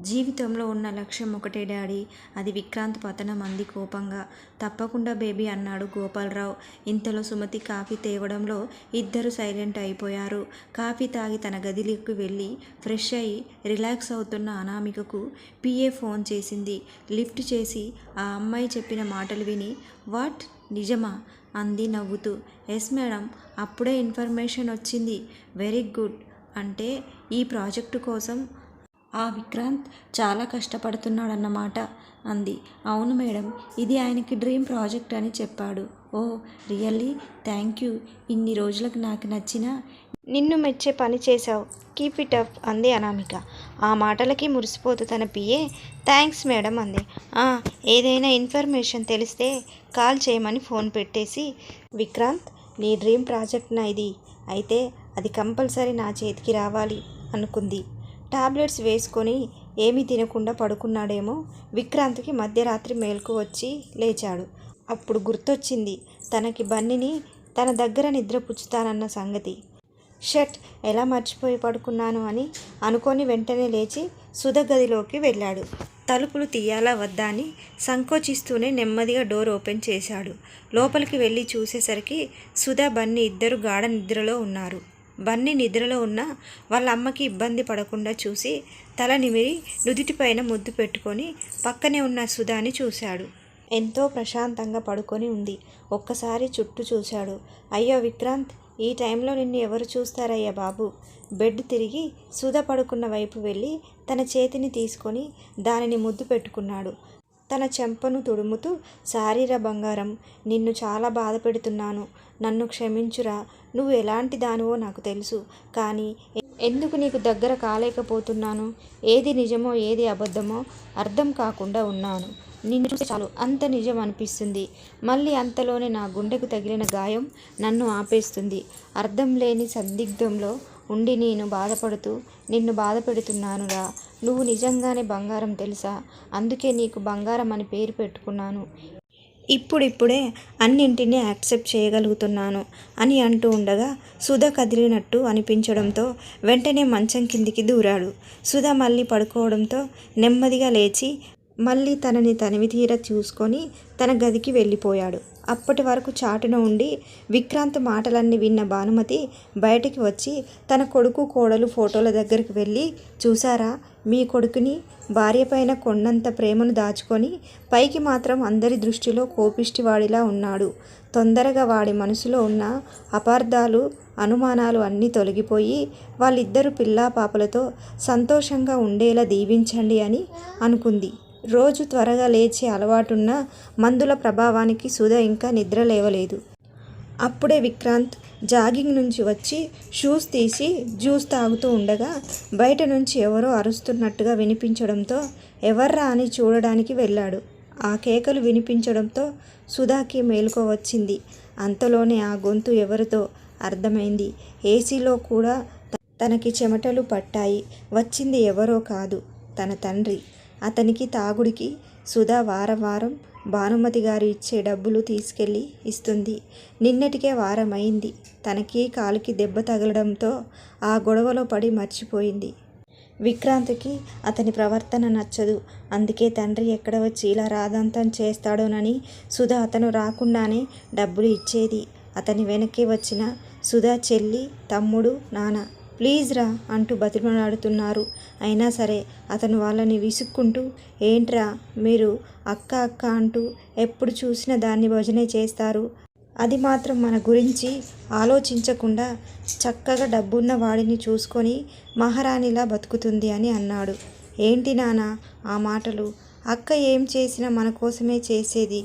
జీవితంలో ఉన్న లక్ష్యం ఒకటే డాడీ. అది విక్రాంత్ పతనం అంది కోపంగా. తప్పకుండా బేబీ అన్నాడు గోపాలరావు. ఇంతలో సుమతి కాఫీ తేవడంలో ఇద్దరు సైలెంట్ అయిపోయారు. కాఫీ తాగి తన గదిలోకి వెళ్ళి ఫ్రెష్ అయి రిలాక్స్ అవుతున్న అనామికకు పిఏ ఫోన్ చేసింది. లిఫ్ట్ చేసి ఆ అమ్మాయి చెప్పిన మాటలు విని వాట్? నిజమా? అంది నవ్వుతూ. Yes madam. అప్పుడే ఇన్ఫర్మేషన్ వచ్చింది. Very good. అంటే ఈ ప్రాజెక్టు కోసం ఆ విక్రాంత్ చాలా కష్టపడుతున్నాడన్నమాట అంది. అవును మేడం ఇది ఆయనకి డ్రీమ్ ప్రాజెక్ట్ అని చెప్పాడు. Oh really? Thank you. ఇన్ని రోజులకు నాకు నచ్చిన నిన్ను మెచ్చే పని చేశావు. కీప్ ఇట్ అప్ అంది అనామిక. ఆ మాటలకి మురిసిపోతూ తన పిఏ థ్యాంక్స్ మేడం అంది. "ఆ, ఏదైనా ఇన్ఫర్మేషన్ తెలిస్తే కాల్ చేయమని ఫోన్ పెట్టేసి విక్రాంత్ నీ డ్రీమ్ ప్రాజెక్ట్ నా ఇది? అయితే అది కంపల్సరీ నా చేతికి రావాలి అనుకుంది. టాబ్లెట్స్ వేసుకొని ఏమీ తినకుండా పడుకున్నాడేమో. విక్రాంత్కి మధ్యరాత్రి మేల్కు వచ్చి లేచాడు. అప్పుడు గుర్తొచ్చింది తనకి బన్నిని తన దగ్గర నిద్రపుచ్చుతానన్న సంగతి. షర్ట్ ఎలా మర్చిపోయి పడుకున్నాను అని అనుకొని వెంటనే లేచి సుధ గదిలోకి వెళ్ళాడు. తలుపులు తీయాలా వద్దా అని సంకోచిస్తూనే నెమ్మదిగా డోర్ ఓపెన్ చేశాడు. లోపలికి వెళ్ళి చూసేసరికి సుధా బన్నీ ఇద్దరు గాఢ నిద్రలో ఉన్నారు. బన్నీ నిద్రలో ఉన్న వాళ్ళ అమ్మకి ఇబ్బంది పడకుండా చూసి తల నిమిరి నుదుటిపైన ముద్దు పెట్టుకొని పక్కనే ఉన్న సుధాని చూశాడు. ఎంతో ప్రశాంతంగా పడుకొని ఉంది. ఒక్కసారి చుట్టూ చూశాడు. అయ్యో విక్రాంత్ ఈ టైంలో నిన్ను ఎవరు చూస్తారయ్యా బాబు? బెడ్ తిరిగి సుధ పడుకున్న వైపు వెళ్ళి తన చేతిని తీసుకొని దానిని ముద్దు పెట్టుకున్నాడు. తన చెంపను తుడుముతూ శారీర బంగారం నిన్ను చాలా బాధ పెడుతున్నాను. నన్ను క్షమించురా. నువ్వు ఎలాంటి దానివో నాకు తెలుసు కానీ ఎందుకు నీకు దగ్గర కాలేకపోతున్నాను? ఏది నిజమో ఏది అబద్ధమో అర్థం కాకుండా ఉన్నాను. నిన్ను చూసి చాలు అంత నిజం అనిపిస్తుంది. మళ్ళీ అంతలోనే నా గుండెకు తగిలిన గాయం నన్ను ఆపేస్తుంది. అర్థం లేని సందిగ్ధంలో ఉండి నేను బాధపడుతూ నిన్ను బాధ పెడుతున్నానురా నువ్వు నిజంగానే బంగారం తెలుసా? అందుకే నీకు బంగారం అని పేరు పెట్టుకున్నాను. ఇప్పుడిప్పుడే అన్నింటినీ యాక్సెప్ట్ చేయగలుగుతున్నాను అని అంటూ ఉండగా సుధ కదిలినట్టు అనిపించడంతో వెంటనే మంచం కిందికి దూరాడు. సుధ మళ్ళీ పడుకోవడంతో నెమ్మదిగా లేచి మళ్ళీ తనని తనివి తీర చూసుకొని తన గదికి వెళ్ళిపోయాడు. అప్పటి వరకు చాటున ఉండి విక్రాంత్ మాటలన్నీ విన్న భానుమతి బయటికి వచ్చి తన కొడుకు కోడలు ఫోటోల దగ్గరికి వెళ్ళి చూసారా మీ కొడుకుని భార్య పైన కొండంత ప్రేమను దాచుకొని పైకి మాత్రం అందరి దృష్టిలో కోపిష్టివాడిలా ఉన్నాడు. తొందరగా వాడి మనసులో ఉన్న అపార్థాలు అనుమానాలు అన్నీ తొలగిపోయి వాళ్ళిద్దరు పిల్లా పాపలతో సంతోషంగా ఉండేలా దీవించండి అని అనుకుంది. రోజు త్వరగా లేచే అలవాటున్న మందుల ప్రభావానికి సుధ ఇంకా నిద్ర లేవలేదు. అప్పుడే విక్రాంత్ జాగింగ్ నుంచి వచ్చి షూస్ తీసి జ్యూస్ తాగుతూ ఉండగా బయట నుంచి ఎవరో అరుస్తున్నట్టుగా వినిపించడంతో ఎవర్రా అని చూడడానికి వెళ్ళాడు. ఆ కేకలు వినిపించడంతో సుధాకి మేలుకో వచ్చింది. అంతలోనే ఆ గొంతు ఎవరితో అర్థమైంది. ఏసీలో కూడా తనకి చెమటలు పట్టాయి. వచ్చింది ఎవరో కాదు తన తండ్రి. అతనికి తాగుడికి సుధా వారం వారం భానుమతి గారు ఇచ్చే డబ్బులు తీసుకెళ్ళి ఇస్తుంది. నిన్నటికే వారం అయింది తనకి కాలుకి దెబ్బ తగలడంతో ఆ గొడవలో పడి మర్చిపోయింది. విక్రాంత్కి అతని ప్రవర్తన నచ్చదు. అందుకే తండ్రి ఎక్కడ వచ్చి ఇలా రాదంతం చేస్తాడోనని సుధా అతను రాకుండానే డబ్బులు ఇచ్చేది. అతని వెనక్కి వచ్చిన సుధా చెల్లి తమ్ముడు నాన్న ప్లీజ్ రా అంటూ బతిమలాడుతున్నారు. అయినా సరే అతను వాళ్ళని విసుక్కుంటూ ఏంట్రా మీరు అక్క అక్క అంటూ ఎప్పుడు చూసినా దాన్ని భజనే చేస్తారు? అది మాత్రం మన గురించి ఆలోచించకుండా చక్కగా డబ్బున్న వాడిని చూసుకొని మహారాణిలా బతుకుతుంది అని అన్నాడు. ఏంటి నాన్న ఆ మాటలు? అక్క ఏం చేసినా మన కోసమే చేసేది.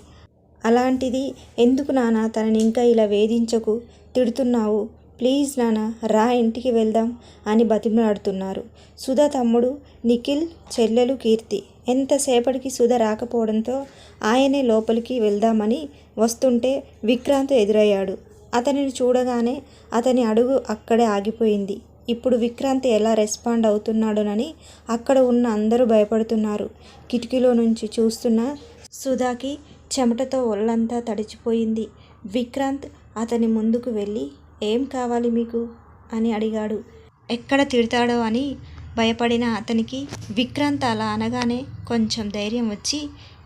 అలాంటిది ఎందుకు నాన్న తనని ఇంకా ఇలా వేధించకు? తిడుతున్నావు. ప్లీజ్ నాన్న రా ఇంటికి వెళ్దాం అని బతిమలాడుతున్నారు. సుధా తమ్ముడు నిఖిల్ చెల్లెలు కీర్తి. ఎంతసేపటికి సుధ రాకపోవడంతో ఆయనే లోపలికి వెళ్దామని వస్తుంటే విక్రాంత్ ఎదురయ్యాడు. అతనిని చూడగానే అతని అడుగు అక్కడే ఆగిపోయింది. ఇప్పుడు విక్రాంత్ ఎలా రెస్పాండ్ అవుతున్నాడోనని అక్కడ ఉన్న అందరూ భయపడుతున్నారు. కిటికీలో నుంచి చూస్తున్న సుధాకి చెమటతో ఒళ్ళంతా తడిచిపోయింది. విక్రాంత్ అతని ముందుకు వెళ్ళి ఏం కావాలి మీకు? అని అడిగాడు. ఎక్కడ తిడతాడో అని భయపడిన అతనికి విక్రాంత్ అలా అనగానే కొంచెం ధైర్యం వచ్చి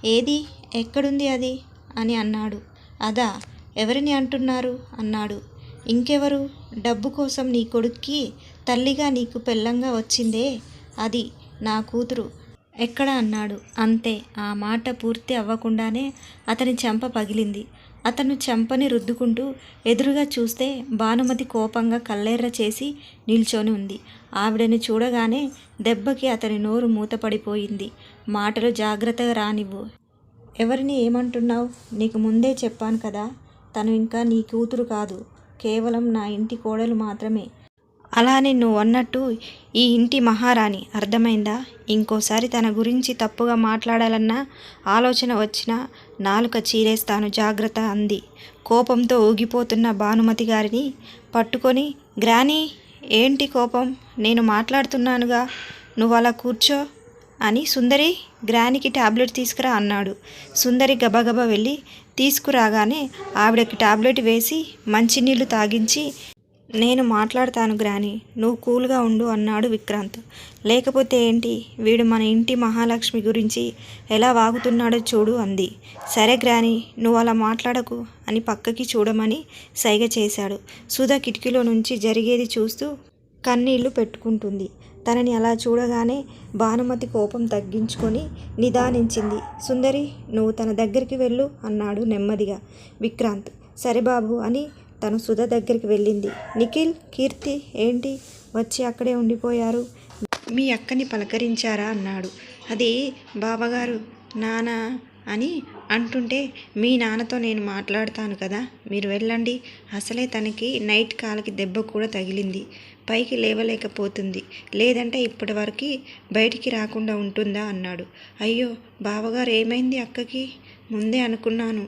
ఏది? ఎక్కడుంది అది? అని అన్నాడు. అదా ఎవరిని అంటున్నారు? అన్నాడు. ఇంకెవరు? డబ్బు కోసం నీ కొడుక్కి తల్లిగా నీకు పెళ్ళంగా వచ్చిందే? అది నా కూతురు. ఎక్కడ? అన్నాడు. అంతే. ఆ మాట పూర్తి అవ్వకుండానే అతని చెంప పగిలింది. అతను చెంపని రుద్దుకుంటూ ఎదురుగా చూస్తే భానుమతి కోపంగా కళ్ళెర్ర చేసి నిల్చొని ఉంది. ఆవిడని చూడగానే దెబ్బకి అతని నోరు మూతపడిపోయింది. మాటలు జాగ్రత్తగా రానివ్వు. ఎవరిని ఏమంటున్నావు? నీకు ముందే చెప్పాను కదా. తను ఇంకా నీ కూతురు కాదు. కేవలం నా ఇంటి కోడలు మాత్రమే. అలానే నువ్వు అన్నట్టు ఈ ఇంటి మహారాణి. అర్థమైందా? ఇంకోసారి తన గురించి తప్పుగా మాట్లాడాలన్న ఆలోచన వచ్చినా నాలుక చీరేస్తాను జాగ్రత్త అంది. కోపంతో ఊగిపోతున్న భానుమతి గారిని పట్టుకొని గ్రానీ ఏంటి కోపం? నేను మాట్లాడుతున్నానుగా. నువ్వు అలా కూర్చో అని సుందరి గ్రానికి టాబ్లెట్ తీసుకురా అన్నాడు. సుందరి గబగబా వెళ్ళి తీసుకురాగానే ఆవిడకి టాబ్లెట్ వేసి మంచినీళ్ళు తాగించి నేను మాట్లాడతాను గ్రాని నువ్వు కూల్గా ఉండు అన్నాడు విక్రాంత్. లేకపోతే ఏంటి? వీడు మన ఇంటి మహాలక్ష్మి గురించి ఎలా వాగుతున్నాడో చూడు అంది. సరే గ్రాని నువ్వు అలా మాట్లాడకు అని పక్కకి చూడమని సైగ చేశాడు. సుధా కిటికీలో నుంచి జరిగేది చూస్తూ కన్నీళ్ళు పెట్టుకుంటుంది. తనని అలా చూడగానే భానుమతి కోపం తగ్గించుకొని నిదానించింది. సుందరి నువ్వు తన దగ్గరికి వెళ్ళు అన్నాడు నెమ్మదిగా విక్రాంత్. సరే బాబు అని తను సుధ దగ్గరికి వెళ్ళింది. నిఖిల్ కీర్తి ఏంటి? వచ్చి అక్కడే ఉండిపోయారు. మీ అక్కని పలకరించారా? అన్నాడు. అది బావగారు నాన్న అని అంటుంటే మీ నాన్నతో నేను మాట్లాడతాను కదా మీరు వెళ్ళండి. అసలే తనకి నైట్ కాలకి దెబ్బ కూడా తగిలింది. పైకి లేవలేకపోతుంది. లేదంటే ఇప్పటి వరకు బయటికి రాకుండా ఉంటుందా? అన్నాడు. అయ్యో బావగారు ఏమైంది అక్కకి? ముందే అనుకున్నాను.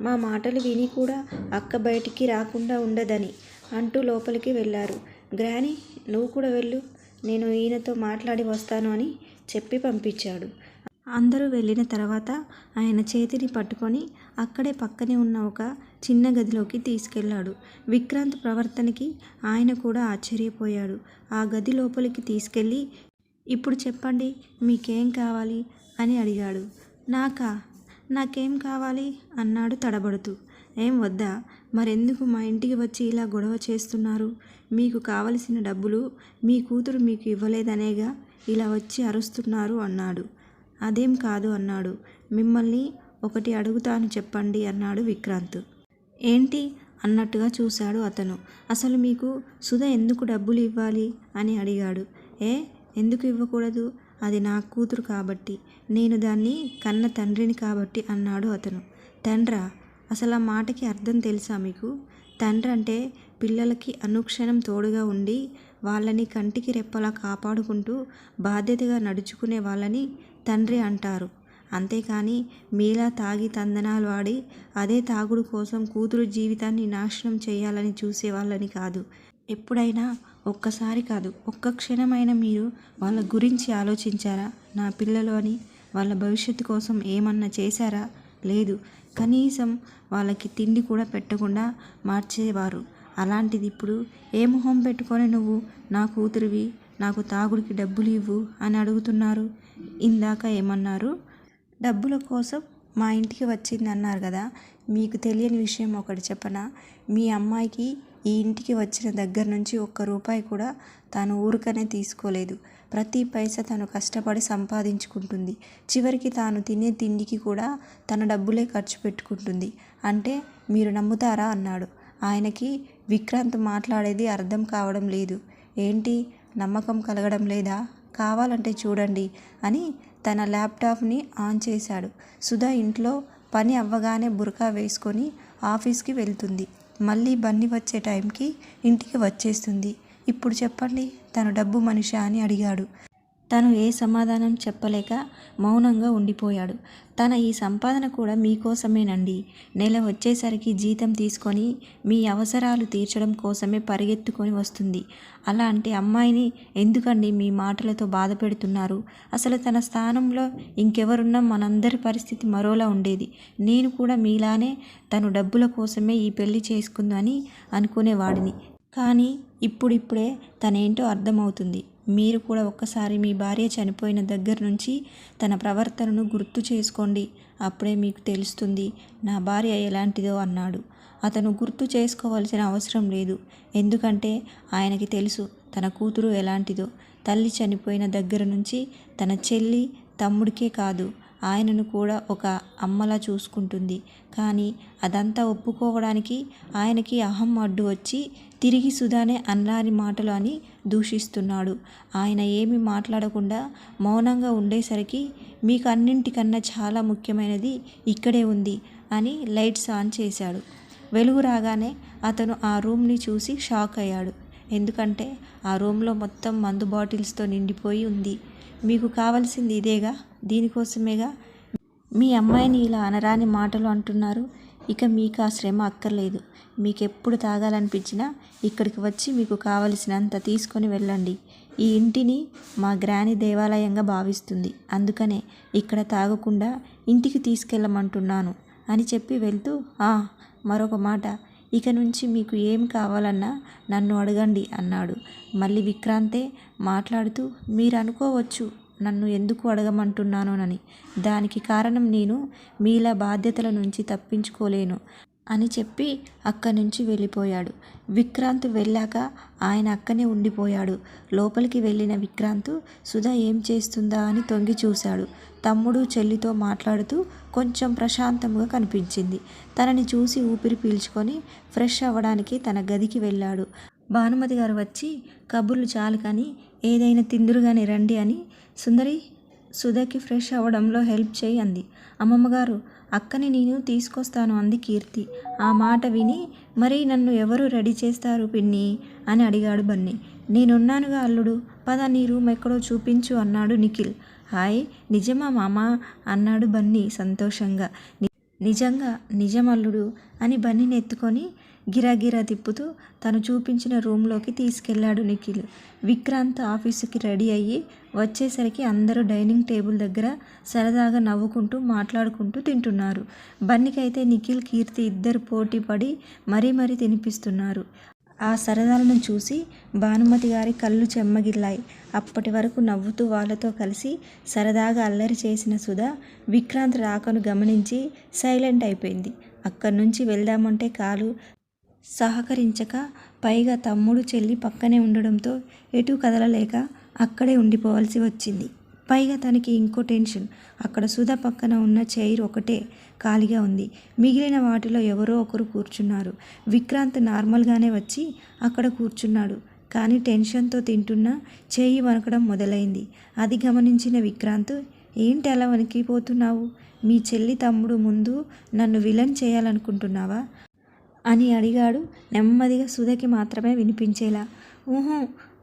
మా మాటలు విని కూడా అక్క బయటికి రాకుండా ఉండదని అంటూ లోపలికి వెళ్ళారు. గ్రాని నువ్వు కూడా వెళ్ళు. నేను ఈయనతో మాట్లాడి వస్తాను అని చెప్పి పంపించాడు. అందరూ వెళ్ళిన తర్వాత ఆయన చేతిని పట్టుకొని అక్కడే పక్కనే ఉన్న ఒక చిన్న గదిలోకి తీసుకెళ్ళాడు. విక్రాంత్ ప్రవర్తనకి ఆయన కూడా ఆశ్చర్యపోయాడు. ఆ గది లోపలికి తీసుకెళ్ళి ఇప్పుడు చెప్పండి మీకేం కావాలి? అని అడిగాడు. నాకా? నాకేం కావాలి? అన్నాడు తడబడుతూ. ఏం వద్దా? మరెందుకు మా ఇంటికి వచ్చి ఇలా గొడవ చేస్తున్నారు? మీకు కావలసిన డబ్బులు మీ కూతురు మీకు ఇవ్వలేదనేగా ఇలా వచ్చి అరుస్తున్నారు అన్నాడు. అదేం కాదు అన్నాడు. మిమ్మల్ని ఒకటి అడుగుతాను చెప్పండి అన్నాడు విక్రాంత్. ఏంటి? అన్నట్టుగా చూశాడు అతను. అసలు మీకు సుధ ఎందుకు డబ్బులు ఇవ్వాలి? అని అడిగాడు. ఏ? ఎందుకు ఇవ్వకూడదు? అది నా కూతురు కాబట్టి. నేను దాన్ని కన్న తండ్రిని కాబట్టి అన్నాడు అతను. తండ్రా అసలు ఆ మాటకి అర్థం తెలుసా మీకు? తండ్రి అంటే పిల్లలకి అనుక్షణం తోడుగా ఉండి వాళ్ళని కంటికి రెప్పలా కాపాడుకుంటూ బాధ్యతగా నడుచుకునే వాళ్ళని తండ్రి అంటారు. అంతేకాని మీలా తాగి తందనాలు వాడి అదే తాగుడు కోసం కూతురు జీవితాన్ని నాశనం చేయాలని చూసే వాళ్ళని కాదు. ఎప్పుడైనా ఒక్కసారి కాదు ఒక్క క్షణమైన మీరు వాళ్ళ గురించి ఆలోచించారా? నా పిల్లలు అని వాళ్ళ భవిష్యత్తు కోసం ఏమన్నా చేశారా? లేదు. కనీసం వాళ్ళకి తిండి కూడా పెట్టకుండా మార్చేవారు. అలాంటిది ఇప్పుడు ఏ మొహం పెట్టుకొని నువ్వు నా కూతురివి నాకు తాగుడికి డబ్బులు ఇవ్వు అని అడుగుతున్నారు? ఇందాక ఏమన్నారు? డబ్బుల కోసం మా ఇంటికి వచ్చింది అన్నారు కదా. మీకు తెలియని విషయం ఒకటి చెప్పనా? మీ అమ్మాయికి ఈ ఇంటికి వచ్చిన దగ్గర నుంచి ఒక్క రూపాయి కూడా తాను ఊరికనే తీసుకోలేదు. ప్రతి పైసా తను కష్టపడి సంపాదించుకుంటుంది. చివరికి తాను తినే తిండికి కూడా తన డబ్బులే ఖర్చు పెట్టుకుంటుంది. అంటే మీరు నమ్ముతారా? అన్నాడు. ఆయనకి విక్రాంత్ మాట్లాడేది అర్థం కావడం లేదు. ఏంటి? నమ్మకం కలగడం లేదా? కావాలంటే చూడండి అని తన ల్యాప్టాప్ని ఆన్ చేశాడు. సుధా ఇంట్లో పని అవ్వగానే బురకా వేసుకొని ఆఫీస్కి వెళ్తుంది. మళ్ళీ బన్ని వచ్చే టైంకి ఇంటికి వచ్చేస్తుంది. ఇప్పుడు చెప్పండి తను డబ్బు మనిషా అని అడిగాడు. తను ఏ సమాధానం చెప్పలేక మౌనంగా ఉండిపోయాడు. తన ఈ సంపాదన కూడా మీకోసమేనండి. నెల వచ్చేసరికి జీతం తీసుకొని మీ అవసరాలు తీర్చడం కోసమే పరిగెత్తుకొని వస్తుంది. అలాంటి అమ్మాయిని ఎందుకండి మీ మాటలతో బాధ పెడుతున్నారు? అసలు తన స్థానంలో ఇంకెవరున్నా మనందరి పరిస్థితి మరోలా ఉండేది. నేను కూడా మీలానే తను డబ్బుల కోసమే ఈ పెళ్ళి చేసుకుందని అనుకునేవాడిని. కానీ ఇప్పుడిప్పుడే తనేంటో అర్థమవుతుంది. మీరు కూడా ఒక్కసారి మీ భార్య చనిపోయిన దగ్గర నుంచి తన ప్రవర్తనను గుర్తు చేసుకోండి. అప్పుడే మీకు తెలుస్తుంది నా భార్య ఎలాంటిదో అన్నాడు. అతను గుర్తు చేసుకోవాల్సిన అవసరం లేదు. ఎందుకంటే ఆయనకి తెలుసు తన కూతురు ఎలాంటిదో. తల్లి చనిపోయిన దగ్గర నుంచి తన చెల్లి తమ్ముడికే కాదు ఆయనను కూడా ఒక అమ్మలా చూసుకుంటుంది. కానీ అదంతా ఒప్పుకోవడానికి ఆయనకి అహం అడ్డు వచ్చి తిరిగి సుధానే అన్నారి మాటలు అని దూషిస్తున్నాడు. ఆయన ఏమి మాట్లాడకుండా మౌనంగా ఉండేసరికి మీకు అన్నింటికన్నా చాలా ముఖ్యమైనది ఇక్కడే ఉంది అని లైట్స్ ఆన్ చేశాడు. వెలుగు రాగానే అతను ఆ రూమ్ని చూసి షాక్ అయ్యాడు. ఎందుకంటే ఆ రూమ్లో మొత్తం మందు బాటిల్స్తో నిండిపోయి ఉంది. మీకు కావాల్సింది ఇదేగా? దీనికోసమేగా? మీ అమ్మాయిని ఇలా అనరాని మాటలు అంటున్నారు. ఇక మీకు ఆ శ్రమ అక్కర్లేదు. మీకు ఎప్పుడు తాగాలనిపించినా ఇక్కడికి వచ్చి మీకు కావలసినంత తీసుకొని వెళ్ళండి. ఈ ఇంటిని మా గ్రాని దేవాలయంగా భావిస్తుంది. అందుకనే ఇక్కడ తాగకుండా ఇంటికి తీసుకెళ్ళమంటున్నాను అని చెప్పి వెళ్తూ ఆ మరొక మాట. ఇక నుంచి మీకు ఏం కావాలన్నా నన్ను అడగండి అన్నాడు. మళ్ళీ విక్రాంతే మాట్లాడుతూ మీరు అనుకోవచ్చు నన్ను ఎందుకు అడగమంటున్నానోనని దానికి కారణం నేను మీలా బాధ్యతల నుంచి తప్పించుకోలేను అని చెప్పి అక్కడి నుంచి వెళ్ళిపోయాడు. విక్రాంత్ వెళ్ళాక ఆయన అక్కనే ఉండిపోయాడు. లోపలికి వెళ్ళిన విక్రాంత్ సుధా ఏం చేస్తుందా అని తొంగి చూశాడు. తమ్ముడు చెల్లితో మాట్లాడుతూ కొంచెం ప్రశాంతంగా కనిపించింది. తనని చూసి ఊపిరి పీల్చుకొని ఫ్రెష్ అవ్వడానికి తన గదికి వెళ్ళాడు. భానుమతి గారు వచ్చి కబుర్లు చాలు కానీ ఏదైనా తిందురు కానీ రండి అని సుందరి సుధకి ఫ్రెష్ అవ్వడంలో హెల్ప్ చేయి అంది. అమ్మమ్మగారు అక్కని నేను తీసుకొస్తాను అంది కీర్తి. ఆ మాట విని మరి నన్ను ఎవరు రెడీ చేస్తారు పిన్ని? అని అడిగాడు బన్నీ. నేనున్నానుగా అల్లుడు పద నీ రూమ్ ఎక్కడో చూపించు అన్నాడు నిఖిల్. హాయ్ నిజమా మామా? అన్నాడు బన్నీ సంతోషంగా. నిజంగా నిజమల్లుడు అని బన్నీని ఎత్తుకొని గిరాగిరా తిప్పుతూ తను చూపించిన రూమ్లోకి తీసుకెళ్ళాడు నిఖిల్. విక్రాంత్ ఆఫీసుకి రెడీ అయ్యి వచ్చేసరికి అందరూ డైనింగ్ టేబుల్ దగ్గర సరదాగా నవ్వుకుంటూ మాట్లాడుకుంటూ తింటున్నారు. బన్నీకైతే నిఖిల్ కీర్తి ఇద్దరు పోటీ పడి మరీ మరీ తినిపిస్తున్నారు. ఆ సరదాలను చూసి భానుమతి గారి కళ్ళు చెమ్మగిల్లాయి. అప్పటి వరకు నవ్వుతూ వాళ్ళతో కలిసి సరదాగా అల్లరి చేసిన సుధా విక్రాంత్ రాకను గమనించి సైలెంట్ అయిపోయింది. అక్కడి నుంచి వెళ్దామంటే కాలు సహకరించక పైగా తమ్ముడు చెల్లి పక్కనే ఉండడంతో ఎటు కదలలేక అక్కడే ఉండిపోవాల్సి వచ్చింది. పైగా తనకి ఇంకో టెన్షన్. అక్కడ సుధ పక్కన ఉన్న చైర్ ఒకటే ఖాళీగా ఉంది. మిగిలిన వాటిలో ఎవరో ఒకరు కూర్చున్నారు. విక్రాంత్ నార్మల్గానే వచ్చి అక్కడ కూర్చున్నాడు. కానీ టెన్షన్తో తింటున్న చేయి వణకడం మొదలైంది. అది గమనించిన విక్రాంత్ ఏంటి అలా వణికిపోతున్నావు? మీ చెల్లి తమ్ముడు ముందు నన్ను విలన్ చేయాలనుకుంటున్నావా? అని అడిగాడు. నెమ్మదిగా సుధకి మాత్రమే వినిపించేలా. ఊహూ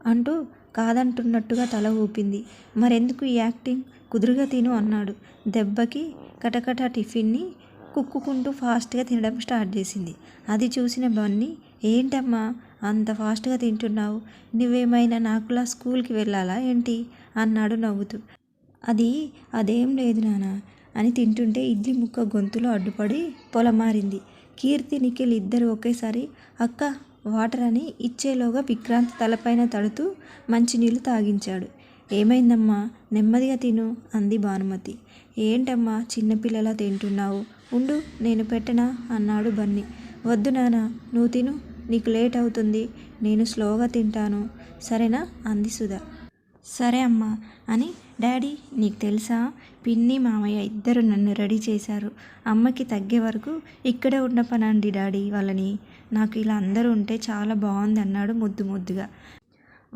అంటూ కాదంటున్నట్టుగా తల ఊపింది. మరెందుకు ఈ యాక్టింగ్? కుదురుగా తిను అన్నాడు. దెబ్బకి కటకట టిఫిన్ని కుక్కుకుంటూ ఫాస్ట్గా తినడం స్టార్ట్ చేసింది. అది చూసిన బన్నీ ఏంటమ్మా అంత ఫాస్ట్గా తింటున్నావు? నువ్వేమైనా నాకులా స్కూల్కి వెళ్ళాలా ఏంటి? అన్నాడు నవ్వుతూ. అది అదేం లేదు నాన్న అని తింటుంటే ఇడ్లీ ముక్క గొంతులో అడ్డుపడి పొలమారింది. కీర్తి నిఖిల్ ఇద్దరు ఒకేసారి అక్క వాటర్ అని ఇచ్చేలోగా విక్రాంత్ తలపైన తడుతూ మంచినీళ్ళు తాగించాడు. ఏమైందమ్మా? నెమ్మదిగా తిను అంది భానుమతి. ఏంటమ్మా చిన్నపిల్లలా తింటున్నావు? ఉండు నేను పెట్టనా? అన్నాడు బన్నీ. వద్దు నానా నువ్వు తిను. నీకు లేట్ అవుతుంది. నేను స్లోగా తింటాను. సరేనా? అంది సుధా. సరే అమ్మా అని డాడీ నీకు తెలుసా? పిన్ని మామయ్య ఇద్దరు నన్ను రెడీ చేశారు. అమ్మకి తగ్గే వరకు ఇక్కడే ఉండపనండి డాడీ వాళ్ళని. నాకు ఇలా అందరూ ఉంటే చాలా బాగుంది అన్నాడు ముద్దు ముద్దుగా.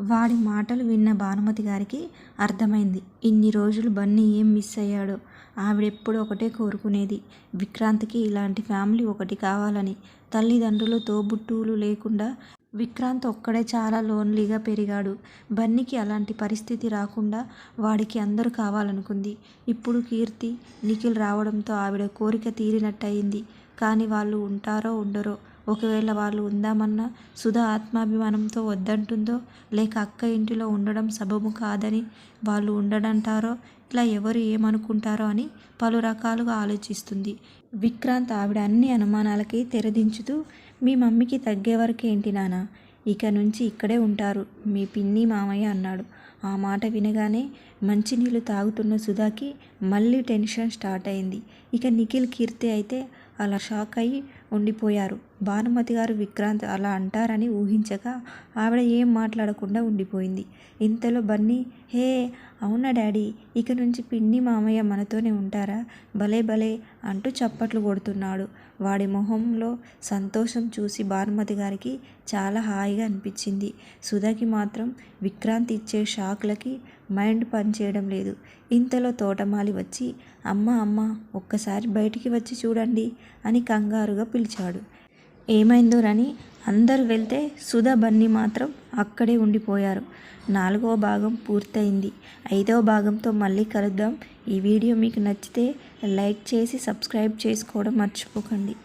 వాడి మాటలు విన్న భానుమతి గారికి అర్థమైంది. ఇన్ని రోజులు బన్నీ ఏం మిస్ అయ్యాడో. ఆవిడెప్పుడు ఒకటే కోరుకునేది. విక్రాంత్కి ఇలాంటి ఫ్యామిలీ ఒకటి కావాలని. తల్లిదండ్రులు తోబుట్టువులు లేకుండా విక్రాంత్ ఒక్కడే చాలా లోన్లీగా పెరిగాడు. బన్నీకి అలాంటి పరిస్థితి రాకుండా వాడికి అందరూ కావాలనుకుంది. ఇప్పుడు కీర్తి నిఖిల్ రావడంతో ఆవిడ కోరిక తీరినట్టయింది. కానీ వాళ్ళు ఉంటారో ఉండరో ఒకవేళ వాళ్ళు ఉందామన్నా సుధా ఆత్మాభిమానంతో వద్దంటుందో లేక అక్క ఇంటిలో ఉండడం సబబు కాదని వాళ్ళు ఉండడంటారో ఇట్లా ఎవరు ఏమనుకుంటారో అని పలు రకాలుగా ఆలోచిస్తుంది. విక్రాంత్ ఆవిడ అన్ని అనుమానాలకి తెరదించుతూ మీ మమ్మీకి తగ్గే వరకు ఏంటి నాన్న? ఇక నుంచి ఇక్కడే ఉంటారు మీ పిన్ని మామయ్య అన్నాడు. ఆ మాట వినగానే మంచినీళ్ళు తాగుతున్న సుధాకి మళ్ళీ టెన్షన్ స్టార్ట్ అయింది. ఇక నిఖిల్ కీర్తి అయితే అలా షాక్ అయ్యి ఉండిపోయారు. భానుమతి గారు విక్రాంత్ అలా అంటారని ఊహించక ఆవిడ ఏం మాట్లాడకుండా ఉండిపోయింది. ఇంతలో బన్నీ హే అవునా డాడీ? ఇక నుంచి పిన్ని మామయ్య మనతోనే ఉంటారా? భలే భలే అంటూ చప్పట్లు కొడుతున్నాడు. వాడి మొహంలో సంతోషం చూసి భానుమతి గారికి చాలా హాయిగా అనిపించింది. సుధాకి మాత్రం విక్రాంత్ ఇచ్చే షాక్లకి మైండ్ పనిచేయడం లేదు. ఇంతలో తోటమాలి వచ్చి అమ్మ అమ్మ ఒక్కసారి బయటికి వచ్చి చూడండి అని కంగారుగా పిలిచాడు. ఏమైందో రని అందరూ వెళ్తే సుధా బన్నీ మాత్రం అక్కడే ఉండిపోయారు. నాలుగవ భాగం పూర్తయింది. ఐదవ భాగంతో మళ్ళీ కలుద్దాం. ఈ వీడియో మీకు నచ్చితే లైక్ చేసి సబ్స్క్రైబ్ చేసుకోవడం మర్చిపోకండి.